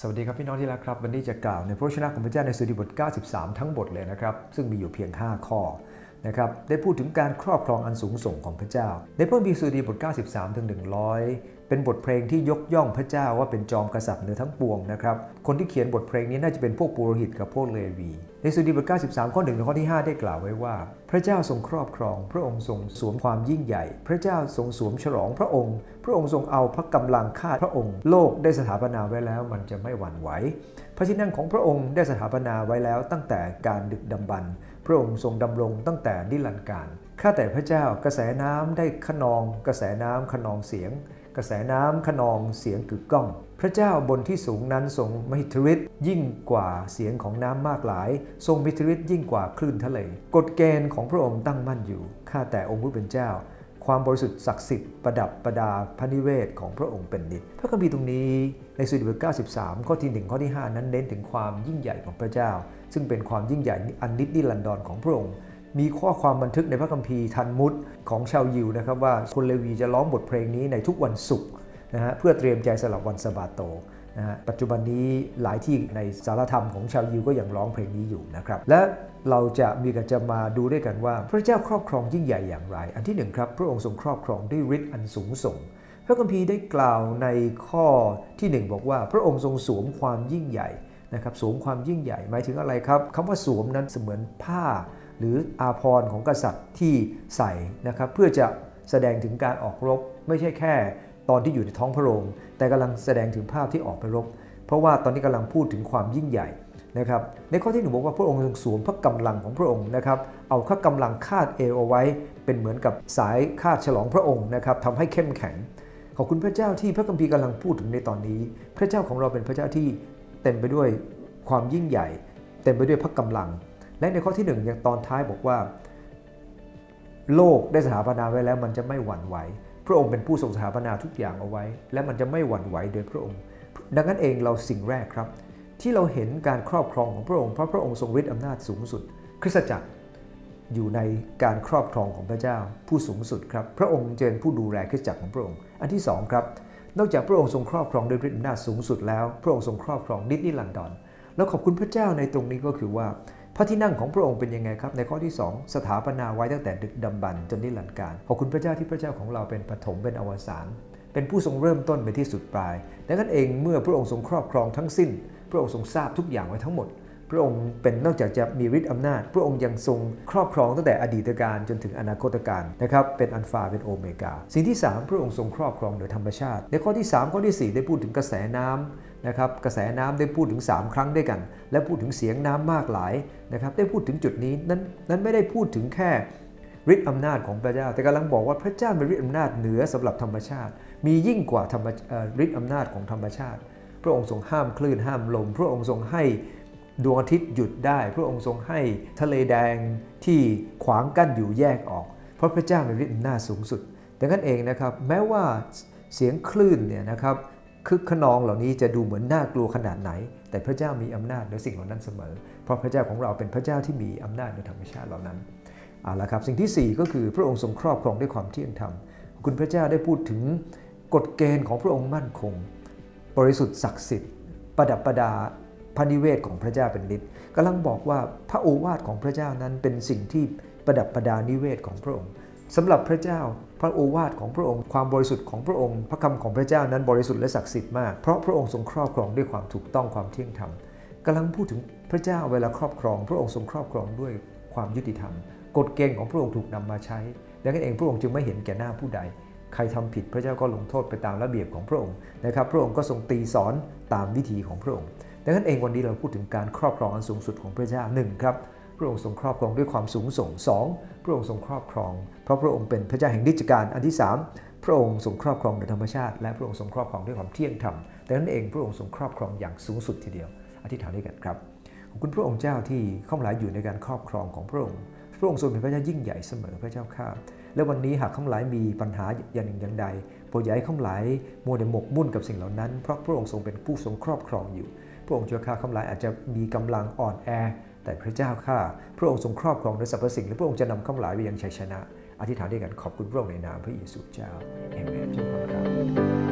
สวัสดีครับพี่น้องที่รักครับ วันนี้จะกล่าวในพระชนะของพระเจ้าในสดุดีบท 93 ทั้งบทเลยนะครับ ซึ่งมีอยู่เพียง 5 ข้อนะครับได้พูดถึงการครอบครองอันสูงส่งของพระเจ้า ในพระคัมภีร์สดุดีบท 93 ถึง100 เป็นบทเพลงที่ยกย่องพระเจ้าว่าเป็นจอมกษัตริย์เหนือทั้งปวงนะครับ คนที่เขียนบทเพลงนี้น่าจะเป็นพวกปุโรหิตกับพวกเลวี ในสุดีบท93 ข้อ1ถึงข้อที่ 5 ได้กล่าวไว้ว่า พระเจ้าทรงครอบครอง พระองค์ทรงสวมความยิ่งใหญ่ พระเจ้าทรงสวมฉลองพระองค์ พระองค์ทรงเอาพระกำลังฆ่าพระองค์ โลกได้สถาปนาไว้แล้วมันจะไม่หวั่นไหว พระที่นั่งของพระองค์ได้สถาปนาไว้แล้วตั้งแต่การดึกดำบรรพ์พระองค์ทรงดำรงตั้งแต่นิรันดร์การ ข้าแต่พระเจ้ากระแสน้ำได้ขนอง กระแสน้ำขนองเสียง กระแสน้ำขนองเสียงกึกก้อง พระเจ้าบนที่สูงนั้นทรงมหิทธิฤทธิ์ยิ่งกว่าเสียงของน้ำมากหลาย ทรงมหิทธิฤทธิ์ยิ่งกว่าคลื่นทะเลกฎเกณฑ์ของพระองค์ตั้งมั่นอยู่ข้าแต่องค์ผู้เป็นเจ้า ความบริสุทธิ์ศักดิ์สิทธิ์ประดับประดาพระนิเวศของพระองค์เป็นนิจพระคัมภีร์ตรงนี้ในสุดบท93 ข้อที่1ข้อที่ 5 นั้นเน้นถึงความยิ่งใหญ่ของพระเจ้า ซึ่งเป็นความยิ่งใหญ่อันนิจนิรันดรของพระองค์ มีข้อความบันทึกในพระคัมภีร์ทันมุตของชาวยิวนะครับว่าคนเลวีจะร้องบทเพลงนี้ในทุกวันศุกร์นะฮะเพื่อเตรียมใจสำหรับวันสะบาโตนะฮะปัจจุบันนี้หลายที่ในสารธรรมของชาวยิวก็ยังร้องเพลงนี้อยู่นะครับและเราจะมีกันจะมาดูด้วยกันว่า พระเจ้าครอบครองยิ่งใหญ่อย่างไร อันที่หนึ่งครับพระองค์ทรงครอบครองด้วยฤทธิ์อันสูงส่งพระคัมภีร์ได้กล่าวในข้อที่หนึ่งบอกว่า พระองค์ทรงสวมความยิ่งใหญ่นะครับสวมความยิ่งใหญ่หมายถึงอะไรครับคำว่าสวมนั้นเสมือนผ้า หรืออาภรณ์ของกษัตริย์ที่ใส่นะครับเพื่อจะแสดงถึงการออกรบ ไม่ใช่แค่ตอนที่อยู่ในท้องพระโรงแต่กำลังแสดงถึงภาพที่ออกไปรบ เพราะว่าตอนนี้กำลังพูดถึงความยิ่งใหญ่นะครับในข้อที่หนึ่งบอกว่าพระองค์ทรงสวมพระกำลังของพระองค์นะครับเอาพระกำลังคาดเอวเอาไว้ เป็นเหมือนกับสายคาดฉลองพระองค์นะครับทำให้เข้มแข็ง ขอบคุณพระเจ้าที่พระคัมภีร์กำลังพูดถึงในตอนนี้ พระเจ้าของเราเป็นพระเจ้าที่เต็มไปด้วยความยิ่งใหญ่ เต็มไปด้วยพระกำลัง และในข้อที่หนึ่งยังตอนท้ายบอกว่า โลกได้สถาปนาไว้แล้วมันจะไม่หวั่นไหว พระองค์เป็นผู้ทรงสถาปนาทุกอย่างเอาไว้ และมันจะไม่หวั่นไหวโดยพระองค์ ดังนั้นเองเราสิ่งแรกครับ ที่เราเห็นการครอบครองของพระองค์เพราะพระองค์ทรงฤทธิ์อำนาจสูงสุด คริสตจักรอยู่ในการครอบครองของพระเจ้าผู้สูงสุดครับ พระองค์เป็นผู้ดูแลคริสตจักรของพระองค์ อันที่สองครับ นอกจากพระองค์ทรงครอบครองด้วยฤทธิ์อำนาจสูงสุดแล้ว พระองค์ทรงครอบครองนิจนิรันดรแล้วขอบคุณพระเจ้าในตรงนี้ก็คือว่า พระที่นั่งของพระองค์เป็นยังไงครับ ในข้อที่ 2 สถาปนาไว้ตั้งแต่ดึกดำบรรจนนิรันดร์การ ขอบคุณพระเจ้าที่พระเจ้าของเราเป็นปฐมเป็นอวสานเป็นผู้ทรงเริ่มต้นเป็นที่สุดปลายดังนั้นเองเมื่อพระองค์ทรงครอบครองทั้งสิ้น พระองค์ทรงทราบทุกอย่างไว้ทั้งหมด พระองค์เป็นนอกจากจะมีฤทธิ์อำนาจ พระองค์ยังทรงครอบครองตั้งแต่อดีตการจนถึงอนาคตการนะครับเป็นอัลฟาเป็นโอเมกา สิ่งที่ 3 พระองค์ทรงครอบครองโดยธรรมชาติ ในข้อที่ 3 ข้อที่ 4 ได้พูดถึงกระแสน้ำนะครับกระแสน้ำได้พูดถึง 3 ครั้งด้วยกัน และพูดถึงเสียงน้ำมากหลายนะครับได้พูดถึงจุดนี้นั้นนั้นไม่ได้พูดถึงแค่ฤทธิ์อำนาจของพระเจ้า แต่กำลังบอกว่าพระเจ้ามีฤทธิ์อำนาจเหนือสำหรับธรรมชาติ มียิ่งกว่าธรรมฤทธิ์อำนาจของธรรมชาติ พระองค์ทรงห้ามคลื่นห้ามลม พระองค์ทรงให้ ดวงอาทิตย์หยุดได้ พระองค์ทรงให้ทะเลแดงที่ขวางกั้นอยู่แยกออก เพราะพระเจ้ามีฤทธิ์อำนาจสูงสุด ดังนั้นเองนะครับแม้ว่าเสียงคลื่นเนี่ยนะครับคึกขนองเหล่านี้จะดูเหมือนน่ากลัวขนาดไหน แต่พระเจ้ามีอำนาจในสิ่งเหล่านั้นเสมอ เพราะพระเจ้าของเราเป็นพระเจ้าที่มีอำนาจในธรรมชาติเหล่านั้นเอาละครับสิ่งที่ 4 ก็คือพระองค์ทรงครอบครองด้วยความเที่ยงธรรมคุณพระเจ้าได้พูดถึงกฎเกณฑ์ของพระองค์มั่นคง บริสุทธิ์ศักดิ์สิทธิ์ ประดับประดา พระนิเวศของพระเจ้าเป็นฤทธิ์กำลังบอกว่าพระโอวาทของพระเจ้านั้นเป็นสิ่งที่ประดับประดานิเวศของพระองค์สำหรับพระเจ้าพระโอวาทของพระองค์ความบริสุทธิ์ของพระองค์ พระคำของพระเจ้านั้นบริสุทธิ์และศักดิ์สิทธิ์มากเพราะพระองค์ทรงครอบครองด้วยความถูกต้องความเที่ยงธรรมกำลังพูดถึงพระเจ้าเวลาครอบครอง พระองค์ทรงครอบครองด้วยความยุติธรรม กฎเกณฑ์ของพระองค์ถูกนำมาใช้ดังนั้นเองพระองค์จึงไม่เห็นแก่หน้าผู้ใด ใครทำผิดพระเจ้าก็ลงโทษไปตามระเบียบของพระองค์นะครับพระองค์ก็ทรงตีสอนตามวิธีของพระองค์ ดังนั้นเองวันนี้เราพูดถึงการครอบครองอันสูงสุดของพระเจ้าหนึ่งครับพระองค์ทรงครอบครองด้วยความสูงส่งสองพระองค์ทรงครอบครอง เพราะพระองค์เป็นพระเจ้าแห่งนิจการอันที่สามพระองค์ทรงครอบครองโดยธรรมชาติ และพระองค์ทรงครอบครองด้วยความเที่ยงธรรมดังนั้นเองพระองค์ทรงครอบครองอย่างสูงสุดทีเดียว อธิษฐานด้วยกันครับขอบคุณพระองค์เจ้าที่เข้ามาหลายอยู่ในการครอบครองของพระองค์พระองค์ทรงเป็นพระเจ้ายิ่งใหญ่เสมอพระเจ้าข้าและวันนี้หากข้าหลายมีปัญหาอย่างหนึ่งอย่างใดโปรดอย่าให้ข้าหลายมัวแต่หมกมุ่นกับสิ่งเหล่านั้นเพราะพระองค์ทรงเป็นผู้ทรงครอบครองอยู่ พระองค์เจ้าข้าข้าหลายอาจจะมีกำลังอ่อนแอ แต่พระเจ้าข้าพระองค์ทรงครอบครองด้วยสรรพสิ่งและพระองค์จะนำข้าหลายไปยังชัยชนะ อธิษฐานด้วยกันขอบคุณพระองค์ในนามพระเยซูเจ้าเอเมนเจ้าครับ